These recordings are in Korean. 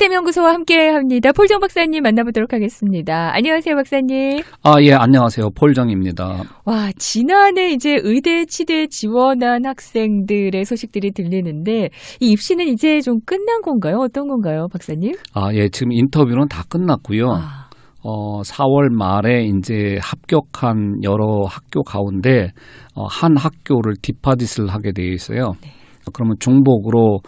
시스템 연구소와 함께 합니다. 폴정 박사님 만나보도록 하겠습니다. 안녕하세요, 박사님. 아, 예, 안녕하세요. 폴정입니다. 와, 지난해 이제 의대 치대 지원한 학생들의 소식들이 들리는데 이 입시는 이제 좀 끝난 건가요? 어떤 건가요, 박사님? 아, 예, 지금 인터뷰는 다 끝났고요. 아, 어, 4월 말에 이제 합격한 여러 학교 가운데 어, 한 학교를 디파짓을 하게 되어 있어요. 네. 그러면 중복으로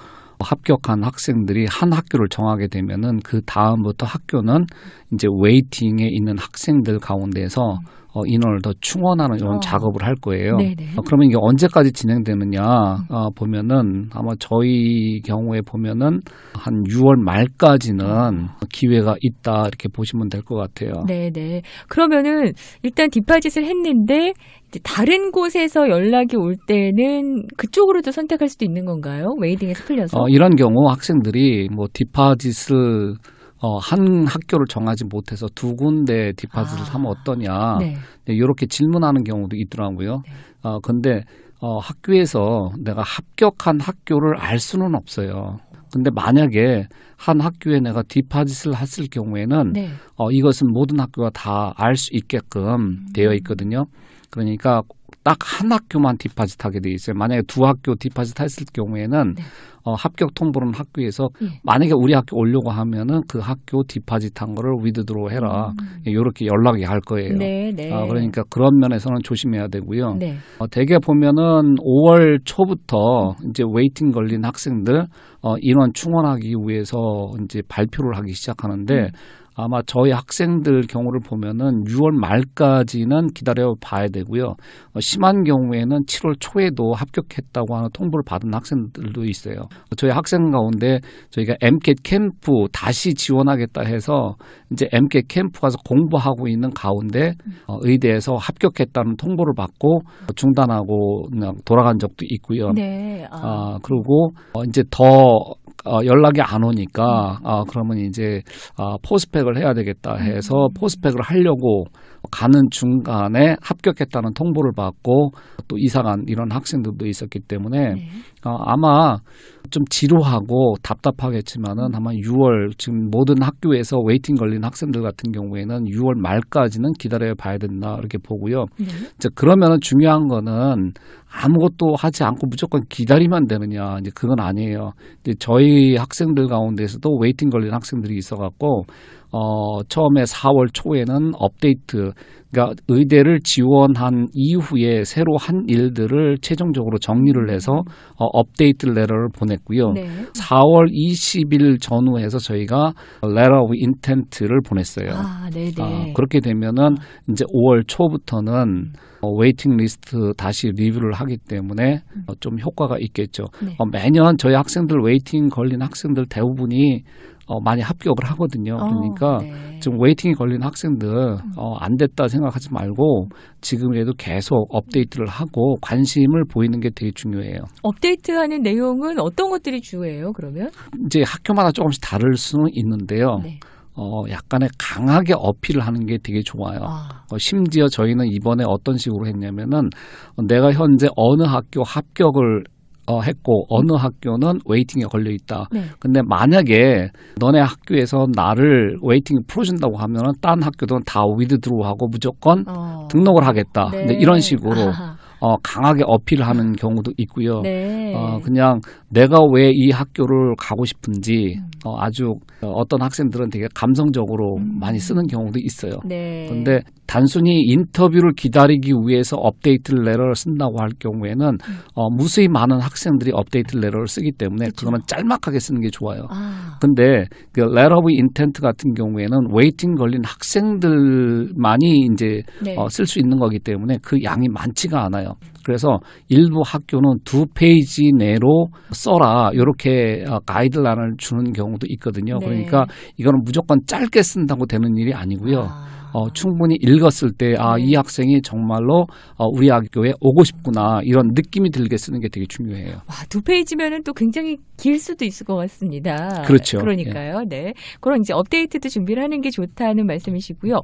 합격한 학생들이 한 학교를 정하게 되면은 그 다음부터 학교는 이제 웨이팅에 있는 학생들 가운데서 어, 인원을 더 충원하는 이런 어. 작업을 할 거예요. 네네. 어, 그러면 이게 언제까지 진행되느냐 어, 보면은 아마 저희 경우에 보면은 한 6월 말까지는 기회가 있다 이렇게 보시면 될 것 같아요. 네네. 그러면은 일단 디파짓을 했는데 이제 다른 곳에서 연락이 올 때는 그쪽으로도 선택할 수도 있는 건가요? 웨이팅에서 풀려서? 어, 이런 경우 학생들이 뭐 디파짓을 어, 한 학교를 정하지 못해서 두 군데 디파짓을 아. 하면 어떠냐 네. 이렇게 질문하는 경우도 있더라고요. 네. 어, 근데 어, 학교에서 내가 합격한 학교를 알 수는 없어요. 근데 만약에 한 학교에 내가 디파짓을 했을 경우에는 네. 어, 이것은 모든 학교가 다 알 수 있게끔 되어 있거든요. 그러니까 딱 한 학교만 디파짓 하게 돼 있어요. 만약에 두 학교 디파짓 했을 경우에는 네. 어, 합격 통보는 학교에서 예. 만약에 우리 학교 오려고 하면은 그 학교 디파짓 한 거를 위드드로 해라. 음. 이렇게 연락이 갈 거예요. 네, 네. 아, 그러니까 그런 면에서는 조심해야 되고요. 네. 어, 대개 보면은 5월 초부터 이제 웨이팅 걸린 학생들 어, 인원 충원하기 위해서 이제 발표를 하기 시작하는데 음. 아마 저희 학생들 경우를 보면은 6월 말까지는 기다려 봐야 되고요. 어, 심한 경우에는 7월 초에도 합격했다고 하는 통보를 받은 학생들도 있어요. 저희 학생 가운데 저희가 MCAT 캠프 다시 지원하겠다 해서 이제 MCAT 캠프 가서 공부하고 있는 가운데 어, 의대에서 합격했다는 통보를 받고 중단하고 그냥 돌아간 적도 있고요. 네. 아. 아, 그리고 어, 이제 더 어, 연락이 안 오니까 아, 그러면 이제 아, 포스펙을 해야 되겠다 해서 포스펙을 하려고 가는 중간에 합격했다는 통보를 받고 또 이사간 이런 학생들도 있었기 때문에 네. 어, 아마 좀 지루하고 답답하겠지만은 아마 6월 지금 모든 학교에서 웨이팅 걸린 학생들 같은 경우에는 6월 말까지는 기다려 봐야 된다 이렇게 보고요. 네. 이제 그러면은 중요한 거는 아무것도 하지 않고 무조건 기다리면 되느냐 이제 그건 아니에요. 이제 저희 학생들 가운데서도 웨이팅 걸린 학생들이 있어갖고 어 처음에 4월 초에는 업데이트 그러니까 의대를 지원한 이후에 새로 한 일들을 최종적으로 정리를 해서 어, 업데이트 레터를 보냈고요. 네. 4월 20일 전후해서 저희가 letter of intent를 보냈어요. 아, 네, 네. 아, 그렇게 되면은 이제 5월 초부터는 어, 웨이팅 리스트 다시 리뷰를 하기 때문에 어, 좀 효과가 있겠죠. 네. 어, 매년 저희 학생들 웨이팅 걸린 학생들 대부분이 어, 많이 합격을 하거든요. 그러니까 어, 네. 지금 웨이팅이 걸린 학생들 어, 안 됐다 생각하지 말고 지금이라도 계속 업데이트를 하고 관심을 보이는 게 되게 중요해요. 업데이트하는 내용은 어떤 것들이 주예요? 그러면? 이제 학교마다 조금씩 다를 수는 있는데요. 네. 어, 약간의 강하게 어필을 하는 게 되게 좋아요. 아, 어, 심지어 저희는 이번에 어떤 식으로 했냐면은 어, 내가 현재 어느 학교 합격을 어, 했고 어느 학교는 웨이팅에 걸려 있다. 네. 근데 만약에 너네 학교에서 나를 웨이팅에 풀어준다고 하면은 딴 학교들은 다 위드드로우하고 무조건 어. 등록을 하겠다. 네. 근데 이런 식으로 아하. 어, 강하게 어필하는 경우도 있고요. 네. 어, 그냥 내가 왜 이 학교를 가고 싶은지 음. 어, 아주 어, 어떤 학생들은 되게 감성적으로 음. 많이 쓰는 경우도 있어요. 네. 근데 단순히 인터뷰를 기다리기 위해서 업데이트 레터를 쓴다고 할 경우에는 어, 무수히 많은 학생들이 업데이트 레터를 쓰기 때문에 음. 그쵸. 그거는 짤막하게 쓰는 게 좋아요. 아, 근데 그 letter of intent 같은 경우에는 웨이팅 걸린 학생들만이 이제 네. 어, 쓸 수 있는 거기 때문에 그 양이 많지가 않아요. 그래서 일부 학교는 두 페이지 내로 써라 이렇게 어, 가이드라인을 주는 경우도 있거든요. 네. 그러니까 이거는 무조건 짧게 쓴다고 되는 일이 아니고요. 아. 어, 충분히 읽었을 때, 아, 네. 이 학생이 정말로 어, 우리 학교에 오고 싶구나, 이런 느낌이 들게 쓰는 게 되게 중요해요. 와, 두 페이지면은 또 굉장히 길 수도 있을 것 같습니다. 그렇죠. 그러니까요. 네. 그런 이제 업데이트도 준비를 하는 게 좋다는 말씀이시고요.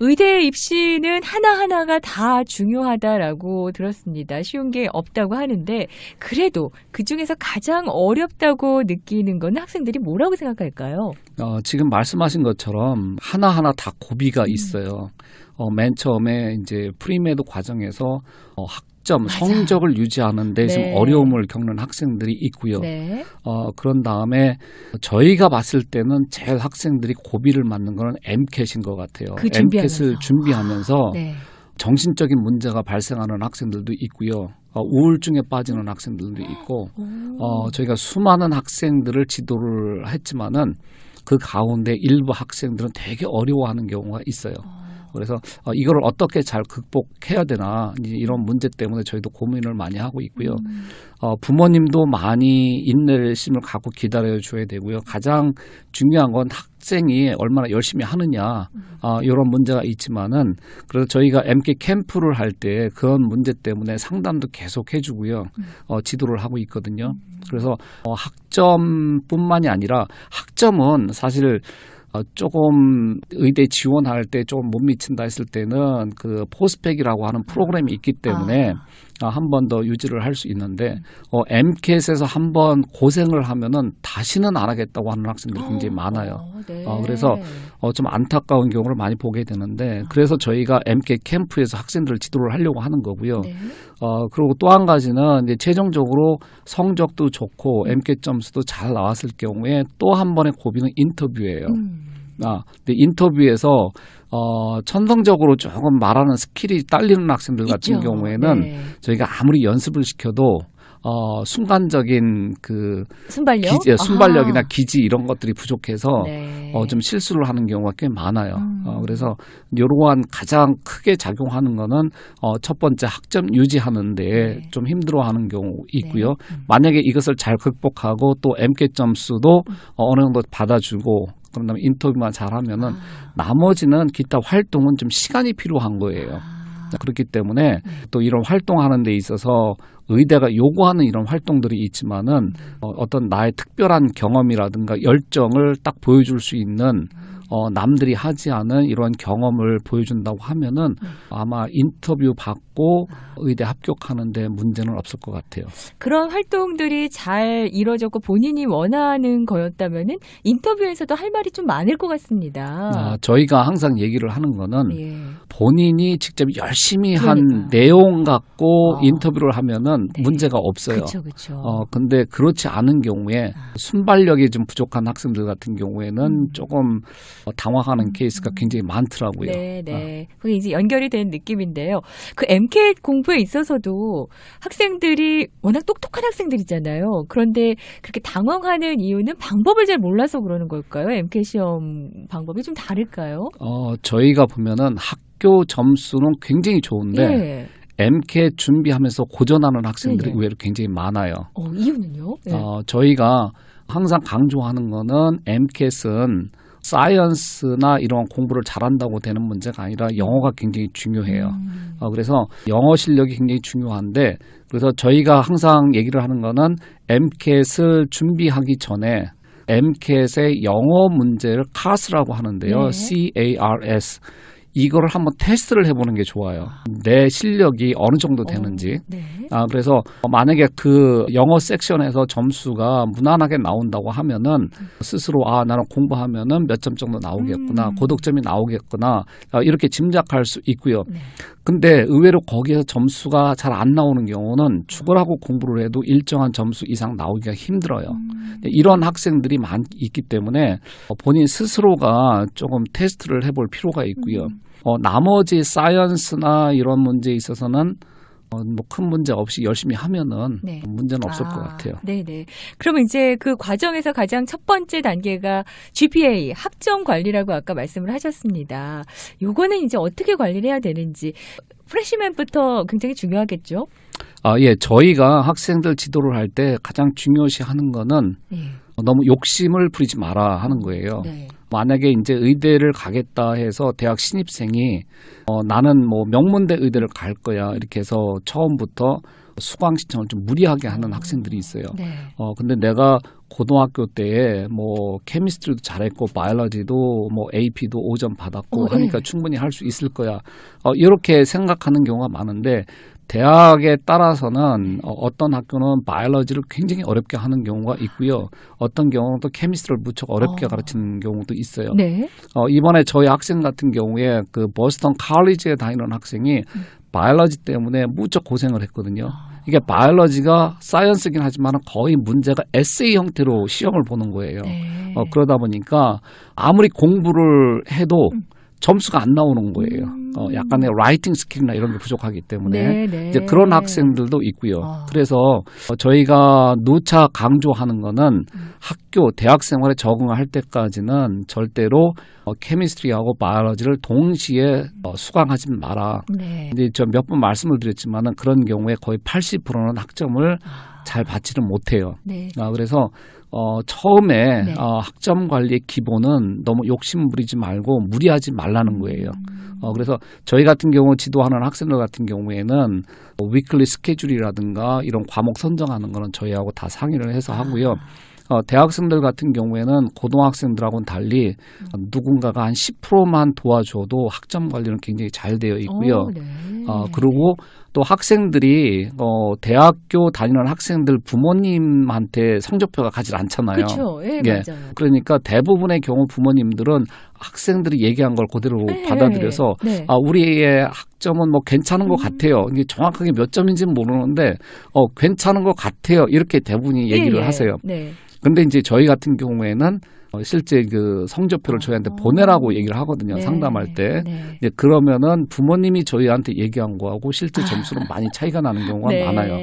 의대 입시는 하나하나가 다 중요하다라고 들었습니다. 쉬운 게 없다고 하는데 그래도 그 중에서 가장 어렵다고 느끼는 건 학생들이 뭐라고 생각할까요? 어, 지금 말씀하신 것처럼 하나하나 다 고비가 음. 있어요. 어, 맨 처음에 이제 프리메드 과정에서 어, 학점, 맞아. 성적을 유지하는데 좀 네. 어려움을 겪는 학생들이 있고요. 네. 어, 그런 다음에 저희가 봤을 때는 제일 학생들이 고비를 맞는 거는 MCAT인 것 같아요. 그 준비하면서. MCAT을 준비하면서 네. 정신적인 문제가 발생하는 학생들도 있고요. 어, 우울증에 빠지는 학생들도 있고, 어, 저희가 수많은 학생들을 지도를 했지만은 그 가운데 일부 학생들은 되게 어려워하는 경우가 있어요. 그래서 어, 이거를 어떻게 잘 극복해야 되나 이런 문제 때문에 저희도 고민을 많이 하고 있고요. 어, 부모님도 많이 인내심을 갖고 기다려 줘야 되고요. 가장 중요한 건 학생이 얼마나 열심히 하느냐 어, 이런 문제가 있지만은 그래서 저희가 MK 캠프를 할 때 그런 문제 때문에 상담도 계속 해주고요. 어, 지도를 하고 있거든요. 그래서 어, 학점뿐만이 아니라 학점은 사실 어, 조금 의대 지원할 때 조금 못 미친다 했을 때는 그 포스펙이라고 하는 프로그램이 있기 때문에 아, 한 번 더 유지를 할 수 있는데 어, MCAT에서 한 번 고생을 하면은 다시는 안 하겠다고 하는 학생들이 굉장히 많아요. 어, 네. 어, 그래서 어, 좀 안타까운 경우를 많이 보게 되는데 그래서 저희가 MCAT 캠프에서 학생들을 지도를 하려고 하는 거고요. 네. 어, 그리고 또 한 가지는 이제 최종적으로 성적도 좋고 음. MCAT 점수도 잘 나왔을 경우에 또 한 번의 고비는 인터뷰예요. 음. 아, 근데 인터뷰에서 어, 천성적으로 조금 말하는 스킬이 딸리는 학생들 같은 있죠. 경우에는 네. 저희가 아무리 연습을 시켜도 어, 순간적인 그 순발력, 기지, 순발력이나 아하. 기지 이런 것들이 부족해서 네. 어, 좀 실수를 하는 경우가 꽤 많아요. 음. 어, 그래서 이러한 가장 크게 작용하는 거는 어, 첫 번째 학점 유지하는데 네. 좀 힘들어하는 경우 있고요. 네. 음. 만약에 이것을 잘 극복하고 또 MCAT 점수도 어, 어느 정도 받아주고 그런 다음에 인터뷰만 잘하면은 아. 나머지는 기타 활동은 좀 시간이 필요한 거예요. 아. 그렇기 때문에 또 이런 활동하는 데 있어서 의대가 요구하는 이런 활동들이 있지만은 어, 어떤 나의 특별한 경험이라든가 열정을 딱 보여줄 수 있는 어, 남들이 하지 않은 이런 경험을 보여준다고 하면은 아마 인터뷰 받고 의대 합격하는데 문제는 없을 것 같아요. 그런 활동들이 잘 이루어졌고 본인이 원하는 거였다면은 인터뷰에서도 할 말이 좀 많을 것 같습니다. 아, 저희가 항상 얘기를 하는 거는 예. 본인이 직접 열심히 한 그러니까요. 내용 갖고 어. 인터뷰를 하면은 네. 문제가 없어요. 그렇죠, 그렇죠. 어, 근데 그렇지 않은 경우에 순발력이 좀 부족한 학생들 같은 경우에는 음. 조금 어, 당황하는 케이스가 굉장히 많더라고요. 네, 네. 그게 이제 연결이 된 느낌인데요. 그 MCAT 공부에 있어서도 학생들이 워낙 똑똑한 학생들이잖아요. 그런데 그렇게 당황하는 이유는 방법을 잘 몰라서 그러는 걸까요? MCAT 시험 방법이 좀 다를까요? 어, 저희가 보면은 학교 점수는 굉장히 좋은데 예. MCAT 준비하면서 고전하는 학생들이 네네. 의외로 굉장히 많아요. 어, 이유는요? 예. 어, 저희가 항상 강조하는 거는 MCAT은 사이언스나 이런 공부를 잘한다고 되는 문제가 아니라 영어가 굉장히 중요해요. 음. 어, 그래서 영어 실력이 굉장히 중요한데 그래서 저희가 항상 얘기를 하는 거는 MCAT을 준비하기 전에 MCAT의 영어 문제를 CARS라고 하는데요. 네. C-A-R-S. 이거를 한번 테스트를 해보는 게 좋아요. 내 실력이 어느 정도 되는지. 어, 네. 아, 그래서 만약에 그 영어 섹션에서 점수가 무난하게 나온다고 하면은 스스로 아, 나는 공부하면은 몇 점 정도 나오겠구나. 음. 고득점이 나오겠구나. 아, 이렇게 짐작할 수 있고요. 네. 근데 의외로 거기에서 점수가 잘 안 나오는 경우는 죽으라고 공부를 해도 일정한 점수 이상 나오기가 힘들어요. 음. 이런 학생들이 많 있기 때문에 어, 본인 스스로가 조금 테스트를 해볼 필요가 있고요. 음. 어, 나머지 사이언스나 이런 문제에 있어서는 어, 뭐 큰 문제 없이 열심히 하면은 네. 문제는 없을 아, 것 같아요. 네네. 그러면 이제 그 과정에서 가장 첫 번째 단계가 GPA 학점 관리라고 아까 말씀을 하셨습니다. 요거는 이제 어떻게 관리를 해야 되는지 프레시맨부터 굉장히 중요하겠죠. 아, 예, 저희가 학생들 지도를 할 때 가장 중요시 하는 거는 네. 어, 너무 욕심을 부리지 마라 하는 거예요. 네. 만약에 이제 의대를 가겠다 해서 대학 신입생이 어, 나는 뭐 명문대 의대를 갈 거야 이렇게 해서 처음부터 수강 신청을 좀 무리하게 하는 학생들이 있어요. 네. 어 근데 내가 고등학교 때에 뭐 케미스트리도 잘했고 바이올로지도 뭐 AP도 5점 받았고 어, 하니까 네. 충분히 할 수 있을 거야. 어 이렇게 생각하는 경우가 많은데 대학에 따라서는 어, 어떤 학교는 바이올로지를 굉장히 어렵게 하는 경우가 있고요. 어떤 경우는 또 케미스트리를 무척 어렵게 어. 가르치는 경우도 있어요. 네. 어, 이번에 저희 학생 같은 경우에 그 보스턴 칼리지에 다니는 학생이 음. 바이올로지 때문에 무척 고생을 했거든요. 아. 이게 바이올로지가 사이언스긴 하지만 거의 문제가 에세이 형태로 시험을 보는 거예요. 네. 어, 그러다 보니까 아무리 공부를 해도 음. 점수가 안 나오는 거예요. 음. 어, 약간의 라이팅 스킬이나 이런 게 부족하기 때문에 네, 네. 이제 그런 학생들도 있고요. 아. 그래서 어, 저희가 누차 강조하는 거는 음. 학교 대학 생활에 적응할 때까지는 절대로 어, 케미스트리하고 바이올로지를 동시에 어, 수강하지 마라. 네. 근데 저몇 번 말씀을 드렸지만은 그런 경우에 거의 80%는 학점을 아. 잘 받지를 못해요. 네. 아, 그래서 어, 처음에 네. 어, 학점 관리의 기본은 너무 욕심 부리지 말고 무리하지 말라는 거예요. 음. 어, 그래서 저희 같은 경우 지도하는 학생들 같은 경우에는 뭐 위클리 스케줄이라든가 이런 과목 선정하는 거는 저희하고 다 상의를 해서 하고요. 어, 대학생들 같은 경우에는 고등학생들하고는 달리 누군가가 한 10%만 도와줘도 학점 관리는 굉장히 잘 되어 있고요. 어, 네. 어, 그리고 또 학생들이 어, 대학교 다니는 학생들 부모님한테 성적표가 가지 않잖아요. 그렇죠. 예, 예. 맞아요. 그러니까 대부분의 경우 부모님들은 학생들이 얘기한 걸 그대로 네. 받아들여서 네. 아, 우리의 학점은 뭐 괜찮은 것 음. 같아요. 이게 정확하게 몇 점인지는 모르는데 어, 괜찮은 것 같아요. 이렇게 대부분이 얘기를 예, 예. 하세요. 네. 근데 이제 저희 같은 경우에는 어, 실제 그 성적표를 저희한테 어. 보내라고 얘기를 하거든요. 네. 상담할 때. 네. 이제 그러면은 부모님이 저희한테 얘기한 거하고 실제 점수는 많이 차이가 나는 경우가 네. 많아요.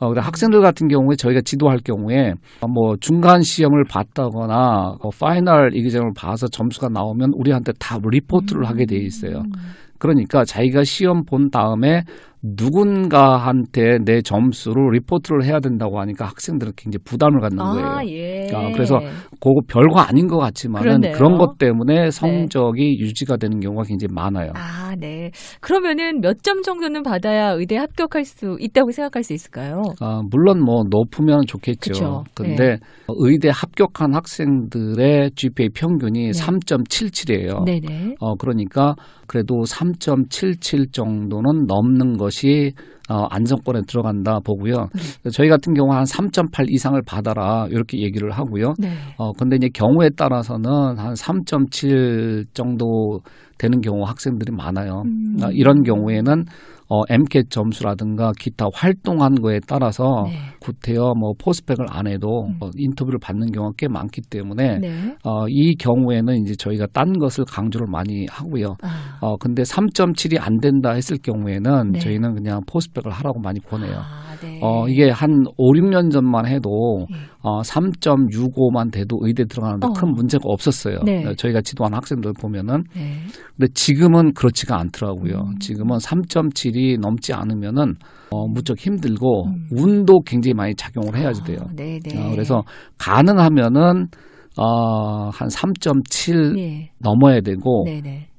어, 근데 학생들 같은 경우에 저희가 지도할 경우에 어, 뭐 중간 시험을 봤다거나 어, 파이널 이기점을 봐서 점수가 나오면 우리한테 다 리포트를 하게 돼 있어요. 음. 그러니까 자기가 시험 본 다음에 누군가한테 내 점수를 리포트를 해야 된다고 하니까 학생들은 굉장히 부담을 갖는 거예요. 아, 예. 아, 그래서 그거 별거 아닌 것 같지만은 그렇네요. 그런 것 때문에 성적이 유지가 되는 경우가 굉장히 많아요. 아, 네. 그러면은 몇 점 정도는 받아야 의대 합격할 수 있다고 생각할 수 있을까요? 아, 물론 뭐 높으면 좋겠죠. 그쵸. 근데 의대 합격한 학생들의 GPA 평균이 네. 3.77이에요. 네네. 어, 그러니까 그래도 3.77 정도는 넘는 것이 어, 안정권에 들어간다 보고요. 네. 저희 같은 경우 한 3.8 이상을 받아라 이렇게 얘기를 하고요. 네. 어, 근데 이제 경우에 따라서는 한 3.7 정도 되는 경우 학생들이 많아요. 음. 아, 이런 경우에는 어, MCAT 점수라든가 기타 활동한 거에 따라서 네. 구태여 뭐 포스펙을 안 해도 음. 어, 인터뷰를 받는 경우가 꽤 많기 때문에 네. 어, 이 경우에는 이제 저희가 딴 것을 강조를 많이 하고요. 아. 어, 근데 3.7이 안 된다 했을 경우에는 네. 저희는 그냥 포스펙 을 하라고 많이 권해요. 아, 네. 어, 이게 한 5, 6년 전만 해도 예. 어, 3.65만 돼도 의대 들어가는데 어. 큰 문제가 없었어요. 네. 어, 저희가 지도하는 학생들 보면은 네. 근데 지금은 그렇지가 않더라고요. 음. 지금은 3.7이 넘지 않으면은 어, 무척 힘들고 음. 운도 굉장히 많이 작용을 해야지 돼요. 아, 네 네. 어, 그래서 가능하면은 어, 한 3.7 예. 넘어야 되고.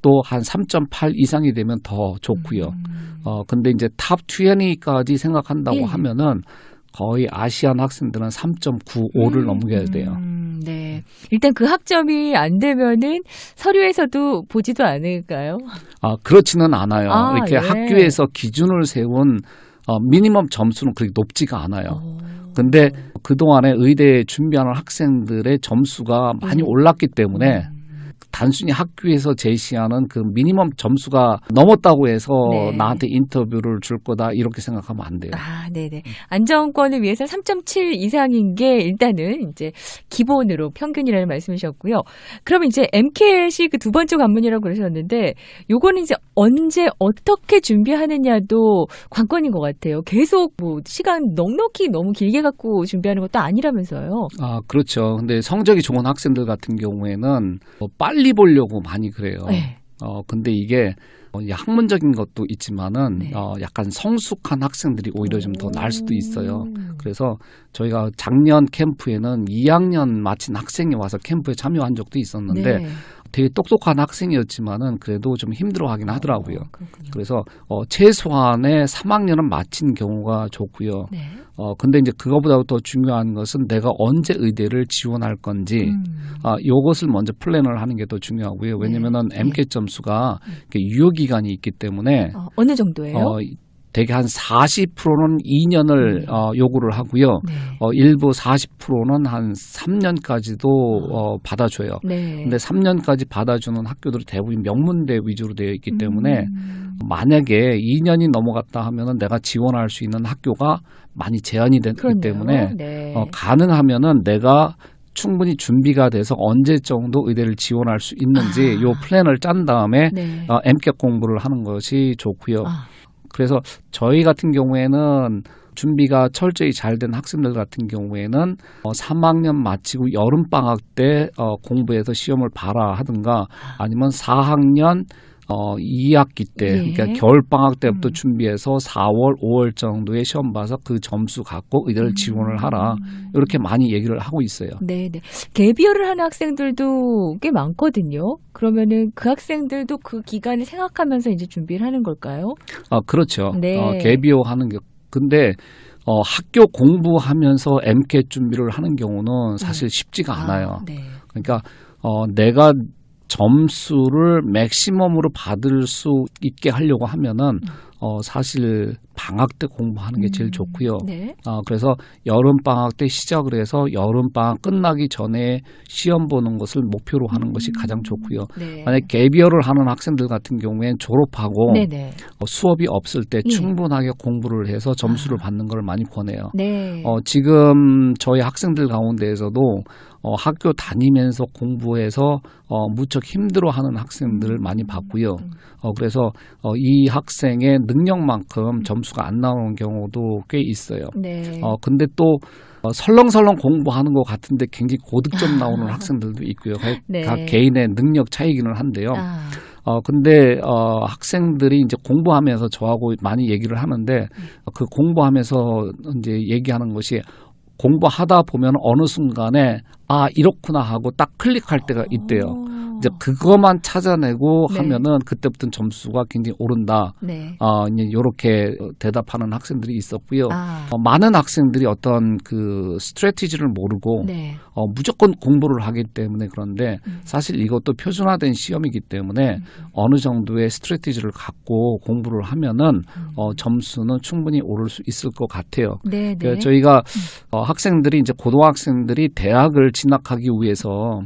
또 한 3.8 이상이 되면 더 좋고요. 음. 어, 근데 이제 탑 20까지 생각한다고 예. 하면은 거의 아시안 학생들은 3.95를 음, 넘겨야 돼요. 음, 네. 일단 그 학점이 안 되면은 서류에서도 보지도 않을까요? 아, 그렇지는 않아요. 아, 이렇게 예. 학교에서 기준을 세운 어, 미니멈 점수는 그렇게 높지가 않아요. 오. 근데 그동안에 의대에 준비하는 학생들의 점수가 많이 음. 올랐기 때문에 음. 단순히 학교에서 제시하는 그 미니멈 점수가 넘었다고 해서 네. 나한테 인터뷰를 줄 거다 이렇게 생각하면 안 돼요. 아, 네네. 안정권을 위해서 3.7 이상인 게 일단은 이제 기본으로 평균이라는 말씀이셨고요. 그럼 이제 MCAT이 그두 번째 관문이라고 그러셨는데 요거는 이제 언제 어떻게 준비하느냐도 관건인 것 같아요. 계속 뭐 시간 넉넉히 너무 길게 갖고 준비하는 것도 아니라면서요. 아, 그렇죠. 근데 성적이 좋은 학생들 같은 경우에는 뭐 빨리 보려고 많이 그래요. 네. 어, 근데 이게 어, 이 학문적인 것도 있지만은 네. 어, 약간 성숙한 학생들이 오히려 좀 더 날 수도 있어요. 음. 그래서 저희가 작년 캠프에는 2학년 마친 학생이 와서 캠프에 참여한 적도 있었는데 네. 되게 똑똑한 학생이었지만은 그래도 좀 힘들어하긴 하더라고요. 어. 그래서 어, 최소한의 3학년은 마친 경우가 좋고요. 네. 어, 근데 이제 그거보다 더 중요한 것은 내가 언제 의대를 지원할 건지 음. 아, 요것을 먼저 플랜을 하는 게 더 중요하고요. 왜냐면은 네. MCAT 점수가 이렇게 유효 기간이 있기 때문에 어, 어느 정도예요? 어, 대개 한 40%는 2년을 어, 요구를 하고요. 네. 어, 일부 40%는 한 3년까지도 어, 받아줘요. 네. 근데 3년까지 받아주는 학교들이 대부분 명문대 위주로 되어 있기 때문에 음. 만약에 2년이 넘어갔다 하면은 내가 지원할 수 있는 학교가 많이 제한이 되기 그렇네요. 때문에 네. 어, 가능하면은 내가 충분히 준비가 돼서 언제 정도 의대를 지원할 수 있는지 아. 요 플랜을 짠 다음에 네. 어, MCAT 공부를 하는 것이 좋고요. 아, 그래서 저희 같은 경우에는 준비가 철저히 잘 된 학생들 같은 경우에는 어, 3학년 마치고 여름 방학 때 어, 공부해서 시험을 봐라 하든가 아니면 4학년 어, 2학기 때 예. 그러니까 겨울 방학 때부터 음. 준비해서 4월, 5월 정도에 시험 봐서 그 점수 갖고 의대를 지원을 하라 이렇게 많이 얘기를 하고 있어요. 네, 네. 개비어를 하는 학생들도 꽤 많거든요. 그러면은 그 학생들도 그 기간을 생각하면서 이제 준비를 하는 걸까요? 아 그렇죠. 네. 어, 개비호 하는 게 근데 어, 학교 공부하면서 MCAT 준비를 하는 경우는 사실 쉽지가 않아요. 아, 네. 그러니까 어, 내가 점수를 맥시멈으로 받을 수 있게 하려고 하면은 어, 사실 방학 때 공부하는 게 제일 음, 좋고요. 네. 어, 그래서 여름 방학 때 시작을 해서 여름 방학 끝나기 전에 시험 보는 것을 목표로 하는 것이 가장 좋고요. 네. 만약 개비어를 하는 학생들 같은 경우에는 졸업하고 네, 네. 어, 수업이 없을 때 예. 충분하게 공부를 해서 점수를 아. 받는 걸 많이 권해요. 네. 어, 지금 저희 학생들 가운데에서도 어, 학교 다니면서 공부해서 어, 무척 힘들어하는 학생들을 많이 봤고요. 음. 어, 그래서 어, 이 학생의 능력만큼 점수가 안 나오는 경우도 꽤 있어요. 네. 어, 근데 또 어, 설렁설렁 공부하는 것 같은데 굉장히 고득점 나오는 학생들도 있고요. 각- 네. 각 개인의 능력 차이기는 한데요. 아, 어, 근데, 어, 학생들이 이제 공부하면서 저하고 많이 얘기를 하는데, 그 공부하면서 이제 얘기하는 것이 공부하다 보면 어느 순간에, 아, 이렇구나 하고 딱 클릭할 때가 있대요. 어. 이제 그것만 찾아내고 네. 하면은 그때부터는 점수가 굉장히 오른다. 네. 어, 이제 요렇게 대답하는 학생들이 있었고요. 아, 어, 많은 학생들이 어떤 그 스트레티지를 모르고 네. 어, 무조건 공부를 하기 때문에 그런데 음. 사실 이것도 표준화된 시험이기 때문에 어느 정도의 스트레티지를 갖고 공부를 하면은 어, 점수는 충분히 오를 수 있을 것 같아요. 음. 네, 네. 그러니까 저희가 어, 학생들이 이제 고등학생들이 대학을 진학하기 위해서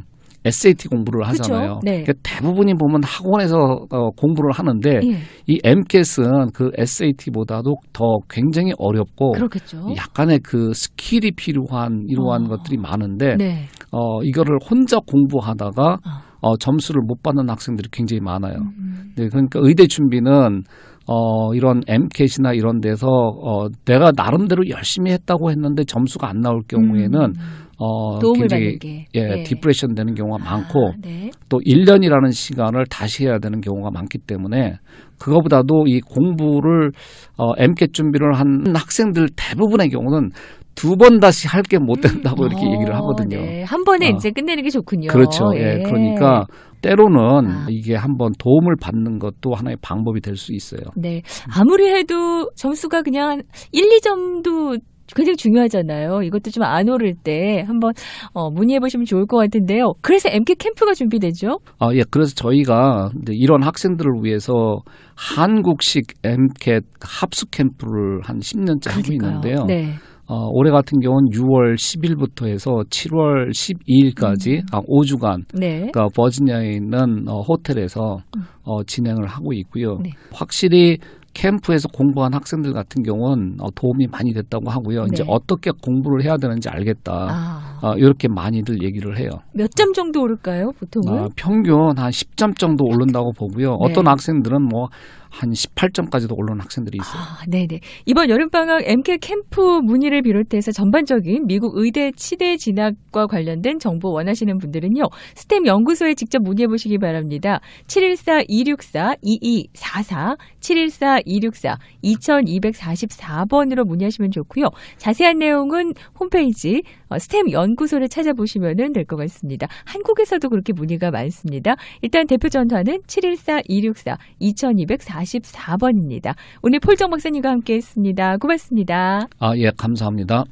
SAT 공부를? 하잖아요. 네. 그러니까 대부분이 보면 학원에서 어, 공부를 하는데 예, 이 MCAT은 그 SAT보다도 더 굉장히 어렵고 그렇겠죠. 약간의 그 스킬이 필요한 이러한 어. 것들이 많은데 네. 어, 이거를 혼자 공부하다가 아. 어, 점수를 못 받는 학생들이 굉장히 많아요. 음. 네, 그러니까 의대 준비는 어, 이런 MCAT이나 이런 데서 어, 내가 나름대로 열심히 했다고 했는데 점수가 안 나올 경우에는 음. 어, 도움을 굉장히. 예, 네. 디프레션 되는 경우가 많고 아, 네. 또 1년이라는 시간을 다시 해야 되는 경우가 많기 때문에 그거보다도 이 공부를 어, MCAT 준비를 한 학생들 대부분의 경우는 두 번 다시 할 게 못 된다고 이렇게 어, 얘기를 하거든요. 네. 한 번에 어. 이제 끝내는 게 좋군요. 그렇죠. 예. 그러니까 때로는 아. 이게 한번 도움을 받는 것도 하나의 방법이 될 수 있어요. 네. 아무리 해도 점수가 그냥 한 1, 2점도 굉장히 중요하잖아요. 이것도 좀 안 오를 때 한번 어, 문의해 보시면 좋을 것 같은데요. 그래서 MK 캠프가 준비되죠? 아, 예. 그래서 저희가 이런 학생들을 위해서 한국식 MCAT 합숙 캠프를 한 10년째 하고 있는데요. 네. 어, 올해 같은 경우는 6월 10일부터 해서 7월 12일까지 아, 5주간 네. 그러니까 버지니아에 있는 어, 호텔에서 어, 진행을 하고 있고요. 네. 확실히 캠프에서 공부한 학생들 같은 경우는 어, 도움이 많이 됐다고 하고요. 이제 네. 어떻게 공부를 해야 되는지 알겠다. 아, 어, 이렇게 많이들 얘기를 해요. 몇 점 정도 오를까요, 보통은? 아, 평균 한 10점 정도 오른다고 보고요. 네. 어떤 학생들은 뭐 한 18점까지도 오르는 학생들이 있어요. 아, 네네. 이번 여름방학 MK 캠프 문의를 비롯해서 전반적인 미국 의대 치대 진학과 관련된 정보 원하시는 분들은요. 스템 연구소에 직접 문의해 보시기 바랍니다. 714-264-2244, 714-264-2244번으로 문의하시면 좋고요. 자세한 내용은 홈페이지 어, 스템 연구소를 찾아보시면 될 것 같습니다. 한국에서도 그렇게 문의가 많습니다. 일단 대표 전화는 714-264-2244 번입니다. 오늘 폴정 박사님과 함께 했습니다. 고맙습니다. 아, 예, 감사합니다.